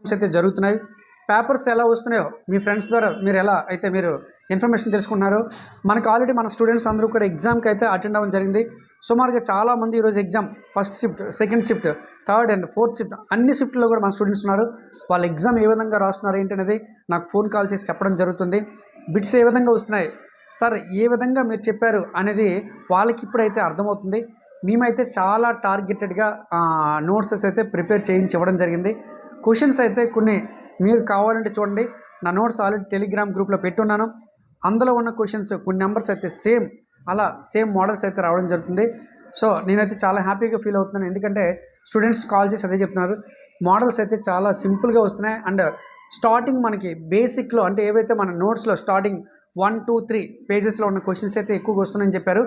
Exams అయితే జరుగుతున్నాయి. Papers ఎలా వస్తున్నాయో మీ ఫ్రెండ్స్ ద్వారా మీరు ఎలా అయితే మీరు ఇన్ఫర్మేషన్ తెలుసుకున్నారో మనకు ఆల్రెడీ మన స్టూడెంట్స్ అందరూ కూడా ఎగ్జామ్కి అయితే అటెండ్ అవ్వడం జరిగింది. సుమారుగా చాలామంది ఈరోజు exam first shift second shift third and fourth shift అన్ని షిఫ్ట్లో కూడా మన స్టూడెంట్స్ ఉన్నారు. వాళ్ళ ఎగ్జామ్ ఏ విధంగా రాస్తున్నారు ఏంటి అనేది నాకు ఫోన్ కాల్ చేసి చెప్పడం జరుగుతుంది. బిట్స్ ఏ విధంగా వస్తున్నాయి సార్ ఏ విధంగా మీరు చెప్పారు అనేది వాళ్ళకి ఇప్పుడైతే అర్థమవుతుంది. మేమైతే చాలా టార్గెటెడ్గా నోట్సెస్ అయితే ప్రిపేర్ చేయించి ఇవ్వడం జరిగింది. క్వశ్చన్స్ అయితే కొన్ని మీరు కావాలంటే చూడండి. నా నోట్స్ ఆల్రెడీ టెలిగ్రామ్ గ్రూప్లో పెట్టున్నాను. అందులో ఉన్న క్వశ్చన్స్ కొన్ని నెంబర్స్ అయితే సేమ్ అలా సేమ్ మోడల్స్ అయితే రావడం జరుగుతుంది. సో నేనైతే చాలా హ్యాపీగా ఫీల్ అవుతున్నాను. ఎందుకంటే స్టూడెంట్స్ కాల్ చేసి అదే చెప్తున్నారు. మోడల్స్ అయితే చాలా సింపుల్గా వస్తున్నాయి. అండ్ స్టార్టింగ్ మనకి బేసిక్లో అంటే ఏవైతే మన నోట్స్లో స్టార్టింగ్ వన్ టూ త్రీ పేజెస్లో ఉన్న క్వశ్చన్స్ అయితే ఎక్కువగా వస్తున్నాయని చెప్పారు.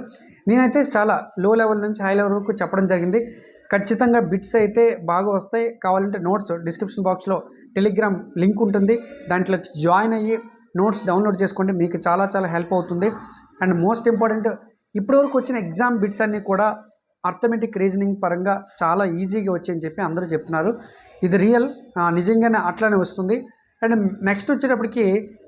నేనైతే చాలా లో లెవెల్ నుంచి హై లెవెల్ వరకు చెప్పడం జరిగింది. ఖచ్చితంగా బిట్స్ అయితే బాగా వస్తాయి. కావాలంటే నోట్స్ డిస్క్రిప్షన్ బాక్స్లో టెలిగ్రామ్ లింక్ ఉంటుంది. దాంట్లో జాయిన్ అయ్యి నోట్స్ డౌన్లోడ్ చేసుకోండి. మీకు చాలా చాలా హెల్ప్ అవుతుంది. అండ్ మోస్ట్ ఇంపార్టెంట్ ఇప్పటివరకు వచ్చిన ఎగ్జామ్ బిట్స్ అన్నీ కూడా అర్థమెటిక్ రీజనింగ్ పరంగా చాలా ఈజీగా వచ్చాయని చెప్పి అందరూ చెప్తున్నారు. ఇది రియల్ నిజంగానే అట్లానే వస్తుంది. అండ్ నెక్స్ట్ వచ్చేటప్పటికి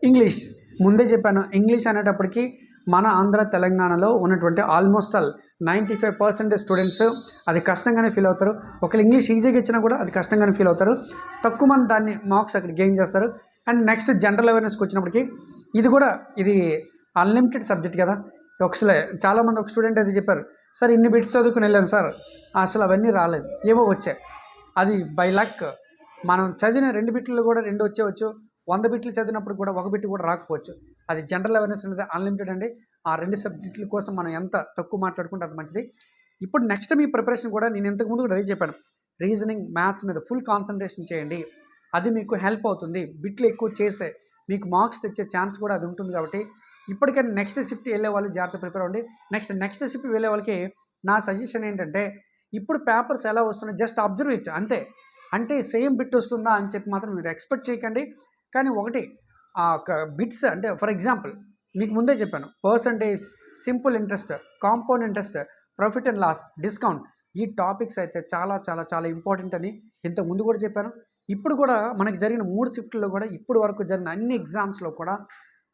ఇంగ్లీష్. ముందే చెప్పాను ఇంగ్లీష్ అనేటప్పటికి మన ఆంధ్ర తెలంగాణలో ఉన్నటువంటి almost all ninety five percentage students అది కష్టంగానే ఫీల్ అవుతారు. ఒకవేళ ఇంగ్లీష్ ఈజీగా ఇచ్చినా కూడా అది కష్టంగానే ఫీల్ అవుతారు. తక్కువ మంది దాన్ని మార్క్స్ అక్కడ గెయిన్ చేస్తారు. అండ్ నెక్స్ట్ జనరల్ అవేర్నెస్కి వచ్చినప్పటికి ఇది కూడా ఇది అన్లిమిటెడ్ సబ్జెక్ట్ కదా. ఒకసారి చాలామంది ఒక స్టూడెంట్ అది చెప్పారు సార్ ఇన్ని బిట్స్ చదువుకుని వెళ్ళాను సార్. అసలు అవన్నీ రాలేదు. ఏవో వచ్చాయి. అది బై లక్ మనం చదివిన రెండు బిట్లు కూడా రెండు వచ్చేవచ్చు వంద బిట్లు చదివినప్పుడు కూడా ఒక బిట్ కూడా రాకపోవచ్చు. అది జనరల్ అవేర్నెస్ అనేది అన్లిమిటెడ్ అండి. ఆ రెండు సబ్జెక్టుల కోసం మనం ఎంత తక్కువ మాట్లాడుకుంటే అంత మంచిది. ఇప్పుడు నెక్స్ట్ మీ ప్రిపరేషన్ కూడా నేను ఇంతకు ముందు కూడా అదే చెప్పాను. రీజనింగ్ మ్యాథ్స్ మీద ఫుల్ కాన్సన్ట్రేషన్ చేయండి. అది మీకు హెల్ప్ అవుతుంది. బిట్లు ఎక్కువ చేసే మీకు మార్క్స్ తెచ్చే ఛాన్స్ కూడా అది ఉంటుంది కాబట్టి ఇప్పటికైనా నెక్స్ట్ షిఫ్ట్ వెళ్ళే వాళ్ళు జాగ్రత్త ప్రిపేర్ అవ్వండి. నెక్స్ట్ నెక్స్ట్ షిఫ్ట్ వెళ్ళే వాళ్ళకి నా సజెషన్ ఏంటంటే ఇప్పుడు పేపర్స్ ఎలా వస్తున్నాయి జస్ట్ అబ్జర్వ్ ఇట్ అంతే. అంటే సేమ్ బిట్ వస్తుందా అని చెప్పి మాత్రం మీరు ఎక్స్పెక్ట్ చేయకండి. కానీ ఒకటి బిట్స్ అంటే ఫర్ ఎగ్జాంపుల్ మీకు ముందే చెప్పాను percentage simple interest compound interest profit and loss discount ఈ టాపిక్స్ అయితే చాలా చాలా చాలా ఇంపార్టెంట్ అని ఇంతకు ముందు కూడా చెప్పాను. ఇప్పుడు కూడా మనకి జరిగిన మూడు షిఫ్ట్లో కూడా ఇప్పుడు వరకు జరిగిన అన్ని ఎగ్జామ్స్లో కూడా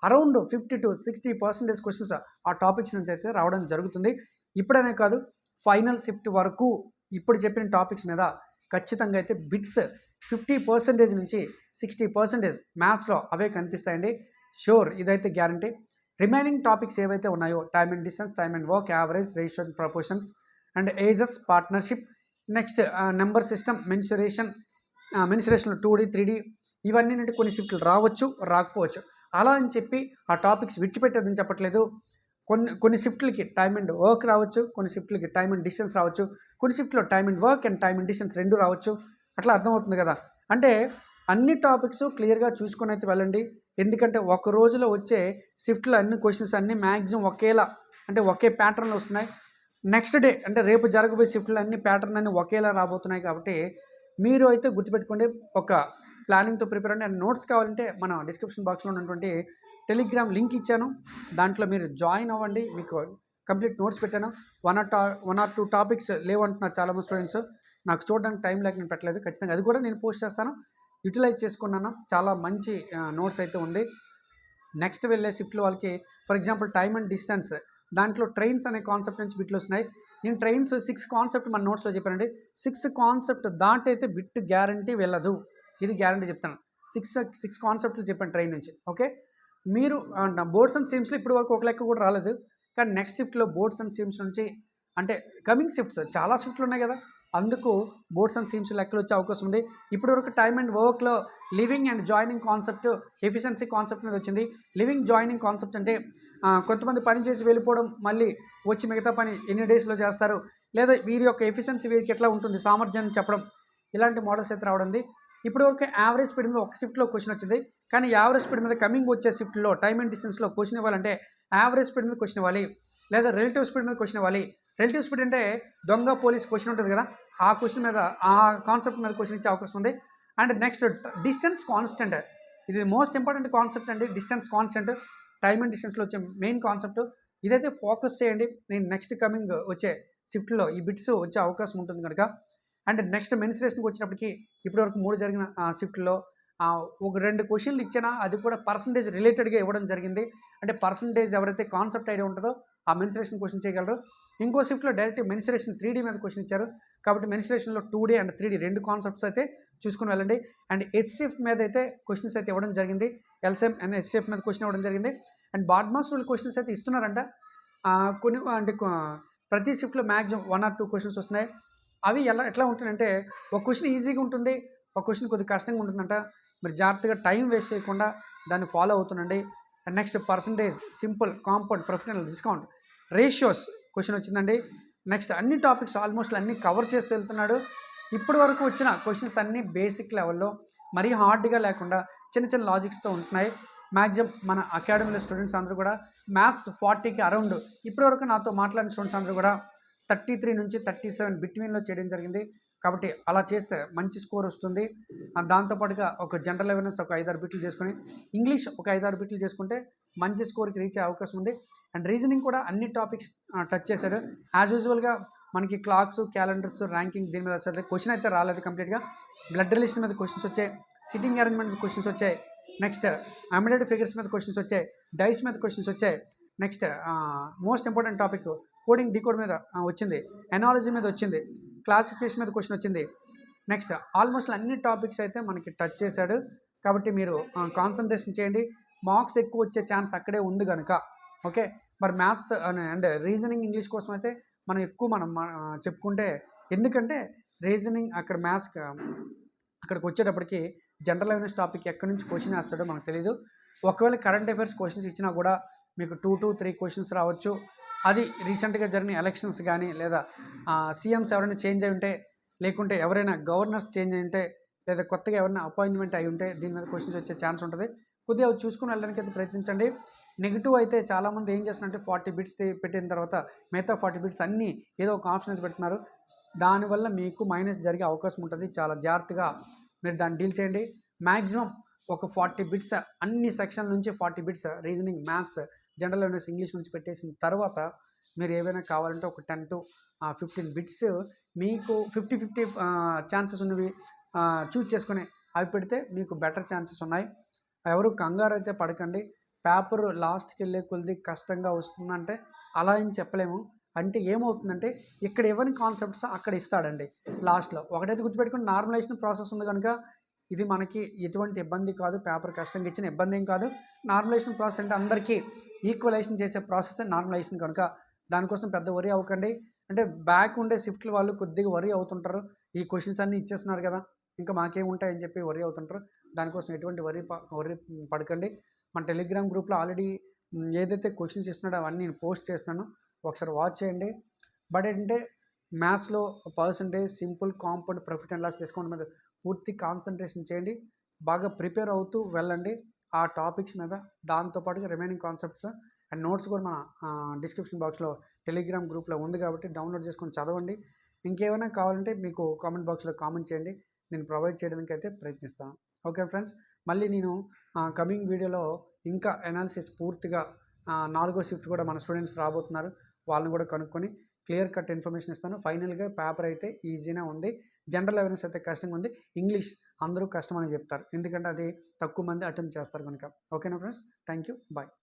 around fifty to sixty percentage questions ఆ టాపిక్స్ నుంచి అయితే రావడం జరుగుతుంది. ఇప్పుడనే కాదు ఫైనల్ షిఫ్ట్ వరకు ఇప్పుడు చెప్పిన టాపిక్స్ మీద ఖచ్చితంగా అయితే బిట్స్ ఫిఫ్టీ పర్సెంటేజ్ నుంచి సిక్స్టీ పర్సెంటేజ్ మ్యాథ్స్లో అవే కనిపిస్తాయండి. షూర్ ఇదైతే గ్యారంటీ. రిమైనింగ్ టాపిక్స్ ఏవైతే ఉన్నాయో time and distance time and work average ratio and proportions and ages partnership next number system mensuration mensuration two D three D ఇవన్నీ నుండి కొన్ని షిఫ్ట్లు రావచ్చు రాకపోవచ్చు. అలా అని చెప్పి ఆ టాపిక్స్ విడిచిపెట్టేదని చెప్పట్లేదు. కొన్ని కొన్ని షిఫ్ట్లకి టైమ్ అండ్ వర్క్ రావచ్చు కొన్ని షిఫ్ట్లకి టైమ్ అండ్ డిస్టెన్స్ రావచ్చు కొన్ని షిఫ్ట్లో time and work and time and distance రెండు రావచ్చు. అట్లా అర్థమవుతుంది కదా. అంటే అన్ని టాపిక్స్ క్లియర్గా చూసుకొని అయితే వెళ్ళండి. ఎందుకంటే ఒక రోజులో వచ్చే షిఫ్ట్లో అన్ని క్వశ్చన్స్ అన్నీ మ్యాక్సిమం ఒకేలా అంటే ఒకే ప్యాటర్న్లో వస్తున్నాయి. నెక్స్ట్ డే అంటే రేపు జరగబోయే షిఫ్ట్లు అన్ని ప్యాటర్న్ అన్ని ఒకేలా రాబోతున్నాయి కాబట్టి మీరు అయితే గుర్తుపెట్టుకోండి. ఒక ప్లానింగ్తో ప్రిపేర్ అండి అండ్ నోట్స్ కావాలంటే మన డిస్క్రిప్షన్ బాక్స్లో ఉన్నటువంటి టెలిగ్రామ్ లింక్ ఇచ్చాను. దాంట్లో మీరు జాయిన్ అవ్వండి. మీకు కంప్లీట్ నోట్స్ పెట్టాను. వన్ ఆర్ టా వన్ ఆర్ టూ టాపిక్స్ లేవంటున్నారు చాలామంది స్టూడెంట్స్. నాకు చూడడానికి టైం లేక నేను పెట్టలేదు. ఖచ్చితంగా అది కూడా నేను పోస్ట్ చేస్తాను. యూటిలైజ్ చేసుకున్నాను. చాలా మంచి నోట్స్ అయితే ఉంది. నెక్స్ట్ వెళ్ళే షిఫ్ట్లో వాళ్ళకి for example time and distance. దాంట్లో ట్రైన్స్ అనే కాన్సెప్ట్ నుంచి బిట్లు వస్తున్నాయి. నేను ట్రైన్స్ సిక్స్ కాన్సెప్ట్ మన నోట్స్లో చెప్పానండి. సిక్స్ కాన్సెప్ట్ దాటైతే బిట్ గ్యారంటీ వెళ్ళదు. ఇది గ్యారంటీ చెప్తాను. సిక్స్ సిక్స్ కాన్సెప్ట్లు చెప్పాను ట్రైన్ నుంచి. ఓకే? మీరు బోర్డ్స్ అండ్ సిమ్స్లో ఇప్పటి వరకు ఒక లెక్క కూడా రాలేదు. కానీ నెక్స్ట్ షిఫ్ట్లో బోర్డ్స్ అండ్ సిమ్స్ నుంచి అంటే కమింగ్ షిఫ్ట్స్. చాలా షిఫ్ట్లు ఉన్నాయి కదా. అందుకు బోర్డ్స్ అండ్ సీమ్స్ లెక్కలు వచ్చే అవకాశం ఉంది. ఇప్పటి వరకు టైమ్ అండ్ వర్క్లో leaving and joining concept efficiency concept మీద వచ్చింది. లివింగ్ జాయినింగ్ కాన్సెప్ట్ అంటే కొంతమంది పని చేసి వెళ్ళిపోవడం మళ్ళీ వచ్చి మిగతా పని ఎన్ని డేస్లో చేస్తారు? లేదా వీరి యొక్క ఎఫిషియన్సీ వీరికి ఎట్లా ఉంటుంది? సామర్థ్యాన్ని చెప్పడం ఇలాంటి మోడల్స్ అయితే రావడం ఉంది. ఇప్పటివరకు యావరేజ్ స్పీడ్ మీద ఒక షిఫ్ట్లో క్వశ్చన్ వచ్చింది. కానీ యావరేజ్ స్పీడ్ మీద కమింగ్ వచ్చే షిఫ్ట్లో టైమ్ అండ్ డిస్టెన్స్లో క్వశ్చన్ ఇవ్వాలంటే యావరేజ్ స్పీడ్ మీద క్వశ్చన్ ఇవ్వాలి. లేదా రిలేటివ్ స్పీడ్ మీద క్వశ్చన్ ఇవ్వాలి. రిలేటివ్ స్పీడ్ అంటే దొంగ పోలీస్ క్వశ్చన్ ఉంటుంది కదా ఆ క్వశ్చన్ మీద ఆ కాన్సెప్ట్ మీద క్వశ్చన్ ఇచ్చే అవకాశం ఉంది. అండ్ నెక్స్ట్ డిస్టెన్స్ కాన్స్టెంట్ ఇది మోస్ట్ ఇంపార్టెంట్ కాన్సెప్ట్ అండి డిస్టెన్స్ కాన్స్టెంట్ టైమ్ అండ్ డిస్టెన్స్లో వచ్చే మెయిన్ కాన్సెప్ట్ ఇదైతే ఫోకస్ చేయండి నేను నెక్స్ట్ కమింగ్ వచ్చే షిఫ్ట్లో ఈ బిట్స్ వచ్చే అవకాశం ఉంటుంది కనుక. అండ్ నెక్స్ట్ మెన్సురేషన్కి వచ్చినప్పటికీ ఇప్పటివరకు మూడు జరిగిన షిఫ్ట్లో ఒక రెండు క్వశ్చన్లు ఇచ్చినా అది కూడా పర్సంటేజ్ రిలేటెడ్గా ఇవ్వడం జరిగింది. అంటే పర్సంటేజ్ ఎవరైతే కాన్సెప్ట్ ఐడియా ఉంటుందో ఆ మెన్సురేషన్ క్వశ్చన్ చేయగలరు. ఇంకో షిఫ్ట్లో డైరెక్ట్ మెన్సురేషన్ త్రీ మీద క్వశ్చన్ ఇచ్చారు. కాబట్టి మెన్సురేషన్లో two D and three D రెండు కాన్సెప్ట్స్ అయితే చూసుకుని వెళ్ళండి. అండ్ హెచ్సిఎఫ్ మీద అయితే క్వశ్చన్స్ అయితే ఇవ్వడం జరిగింది. ఎల్సిఎం అండ్ హెచ్సిఎఫ్ మీద క్వశ్చన్ ఇవ్వడం జరిగింది. అండ్ బాడ్మాస్ రూల్ క్వశ్చన్స్ అయితే ఇస్తున్నారంట. కొన్ని అంటే ప్రతి షిఫ్ట్లో maximum one or two questions వస్తున్నాయి. అవి ఎలా ఎట్లా ఉంటుందంటే ఒక క్వశ్చన్ ఈజీగా ఉంటుంది. ఒక క్వశ్చన్ కొద్దిగా కష్టంగా ఉంటుందంట. మీరు జాగ్రత్తగా టైం వేస్ట్ చేయకుండా దాన్ని follow అవుతుండండి. And next percentage simple compound professional discount ratios question వచ్చిందండి. నెక్స్ట్ అన్ని టాపిక్స్ ఆల్మోస్ట్ అన్ని కవర్ చేస్తూ వెళ్తున్నాడు. ఇప్పటి వరకు వచ్చిన క్వశ్చన్స్ అన్నీ బేసిక్ లెవెల్లో మరీ హార్డ్గా లేకుండా చిన్న చిన్న లాజిక్స్తో ఉంటున్నాయి. మ్యాక్సిమం మన అకాడమీలో స్టూడెంట్స్ అందరూ కూడా మ్యాథ్స్ ఫార్టీకి అరౌండ్ ఇప్పటివరకు నాతో మాట్లాడిన స్టూడెంట్స్ అందరూ కూడా థర్టీ త్రీ నుంచి థర్టీ సెవెన్ బిట్వీన్లో చేయడం జరిగింది. కాబట్టి అలా చేస్తే మంచి స్కోర్ వస్తుంది. దాంతోపాటుగా ఒక జనరల్ అవేర్నెస్ ఒక ఐదారు బిట్లు చేసుకొని ఇంగ్లీష్ ఒక ఐదారు బిట్లు చేసుకుంటే మంచి స్కోర్కి రీచ్ అయ్యే అవకాశం ఉంది. అండ్ రీజనింగ్ కూడా అన్ని టాపిక్స్ టచ్ చేశాడు. యాజ్ యూజువల్గా మనకి క్లాక్స్ క్యాలెండర్స్ ర్యాంకింగ్ దీని మీద అసలు క్వశ్చన్ అయితే రాలేదు కంప్లీట్గా. బ్లడ్ రిలేషన్ మీద క్వశ్చన్స్ వచ్చాయి. సిట్టింగ్ అరేంజ్మెంట్ మీద క్వశ్చన్స్ వచ్చాయి. నెక్స్ట్ అమిడెడ్ ఫిగర్స్ మీద క్వశ్చన్స్ వచ్చాయి. డైస్ మీద క్వశ్చన్స్ వచ్చాయి. Next most important topic coding decode మీద వచ్చింది. ఎనాలజీ మీద వచ్చింది. క్లాసిఫికేషన్ మీద క్వశ్చన్ వచ్చింది. నెక్స్ట్ ఆల్మోస్ట్ అన్ని టాపిక్స్ అయితే మనకి టచ్ చేశాడు. కాబట్టి మీరు కాన్సన్ట్రేషన్ చేయండి. మార్క్స్ ఎక్కువ వచ్చే ఛాన్స్ అక్కడే ఉంది కనుక ఓకే మరి మ్యాథ్స్ అండ్ రీజనింగ్ ఇంగ్లీష్ కోసం అయితే మనం ఎక్కువ మనం చెప్పుకుంటే ఎందుకంటే రీజనింగ్ అక్కడ మ్యాథ్స్ అక్కడికి వచ్చేటప్పటికి జనరల్ అవేర్నెస్ టాపిక్ ఎక్కడి నుంచి క్వశ్చన్ వేస్తాడో మనకు తెలియదు ఒకవేళ కరెంట్ అఫైర్స్ క్వశ్చన్స్ ఇచ్చినా కూడా మీకు టూ టు త్రీ క్వశ్చన్స్ రావచ్చు. అది రీసెంట్గా జరిగిన ఎలక్షన్స్ కానీ లేదా సీఎంస్ ఎవరైనా చేంజ్ అయి ఉంటే లేకుంటే ఎవరైనా గవర్నర్స్ చేంజ్ అయి ఉంటే లేదా కొత్తగా ఎవరైనా అపాయింట్మెంట్ అయి ఉంటే దీని మీద క్వశ్చన్స్ వచ్చే ఛాన్స్ ఉంటుంది. కొద్దిగా అవి చూసుకుని వెళ్ళడానికి అయితే ప్రయత్నించండి. నెగిటివ్ అయితే చాలామంది ఏం చేస్తున్నారంటే ఫార్టీ బిట్స్ పెట్టిన తర్వాత మిగతా ఫార్టీ బిట్స్ అన్నీ ఏదో ఒక ఆప్షన్ అయితే పెడుతున్నారు. దానివల్ల మీకు మైనస్ జరిగే అవకాశం ఉంటుంది. చాలా జాగ్రత్తగా మీరు దాన్ని డీల్ చేయండి. మ్యాక్సిమం ఒక ఫార్టీ బిట్స్ అన్ని సెక్షన్ నుంచి forty bits reasoning maths general awareness English నుంచి పెట్టేసిన తర్వాత మీరు ఏవైనా కావాలంటే ఒక టెన్ టు ఫిఫ్టీన్ బిట్స్ మీకు ఫిఫ్టీ ఫిఫ్టీ ఛాన్సెస్ ఉన్నవి చూజ్ చేసుకుని అవి పెడితే మీకు బెటర్ ఛాన్సెస్ ఉన్నాయి. ఎవరు కంగారు అయితే పడకండి. పేపర్ లాస్ట్కి వెళ్ళే కొద్ది కష్టంగా వస్తుందంటే అలా అని చెప్పలేము. అంటే ఏమవుతుందంటే ఇక్కడ ఇవ్వని కాన్సెప్ట్స్ అక్కడ ఇస్తాడండి లాస్ట్లో. ఒకటైతే గుర్తుపెట్టుకుని నార్మలైజేషన్ ప్రాసెస్ ఉంది కనుక ఇది మనకి ఎటువంటి ఇబ్బంది కాదు. పేపర్ కష్టంగా ఇచ్చిన ఇబ్బంది ఏం కాదు. నార్మలైజేషన్ ప్రాసెస్ అంటే అందరికీ ఈక్వలైజేషన్ చేసే ప్రాసెస్ నార్మలైజేషన్ కనుక దానికోసం పెద్ద వరి అవ్వకండి. అంటే బ్యాక్ ఉండే షిఫ్ట్లు వాళ్ళు కొద్దిగా వరి అవుతుంటారు. ఈ క్వశ్చన్స్ అన్నీ ఇచ్చేస్తున్నారు కదా ఇంకా మాకేం ఉంటాయని చెప్పి వరి అవుతుంటారు. దానికోసం ఎటువంటి వరి వరి పడకండి. మన టెలిగ్రామ్ గ్రూప్లో ఆల్రెడీ ఏదైతే క్వశ్చన్స్ ఇస్తున్నాడో అవన్నీ నేను పోస్ట్ చేస్తున్నాను. ఒకసారి వాచ్ చేయండి. బట్ ఏంటంటే మ్యాథ్స్లో percentage simple compound profit and loss discount మీద పూర్తి కాన్సన్ట్రేషన్ చేయండి. బాగా ప్రిపేర్ అవుతూ వెళ్ళండి. ఆ టాపిక్స్ మీద దాంతోపాటుగా రిమైనింగ్ కాన్సెప్ట్స్ అండ్ నోట్స్ కూడా మన డిస్క్రిప్షన్ బాక్స్లో టెలిగ్రామ్ గ్రూప్లో ఉంది కాబట్టి డౌన్లోడ్ చేసుకొని చదవండి. ఇంకేమైనా కావాలంటే మీకు కామెంట్ బాక్స్లో కామెంట్ చేయండి. నేను ప్రొవైడ్ చేయడానికి అయితే ప్రయత్నిస్తాను. ఓకే ఫ్రెండ్స్ మళ్ళీ నేను కమింగ్ వీడియోలో ఇంకా అనాలిసిస్ పూర్తిగా నాలుగో షిఫ్ట్ కూడా మన స్టూడెంట్స్ రాబోతున్నారు. వాళ్ళని కూడా కనుక్కొని క్లియర్ కట్ ఇన్ఫర్మేషన్ ఇస్తాను. ఫైనల్గా పేపర్ అయితే ఈజీనే ఉంది. జనరల్ అవేర్నెస్ అయితే కష్టంగా ఉంది. ఇంగ్లీష్ అందరూ కష్టం అని చెప్తారు. ఎందుకంటే అది తక్కువ మంది అటెంప్ట్ చేస్తారు కనుక. ఓకేనా ఫ్రెండ్స్? Thank you bye.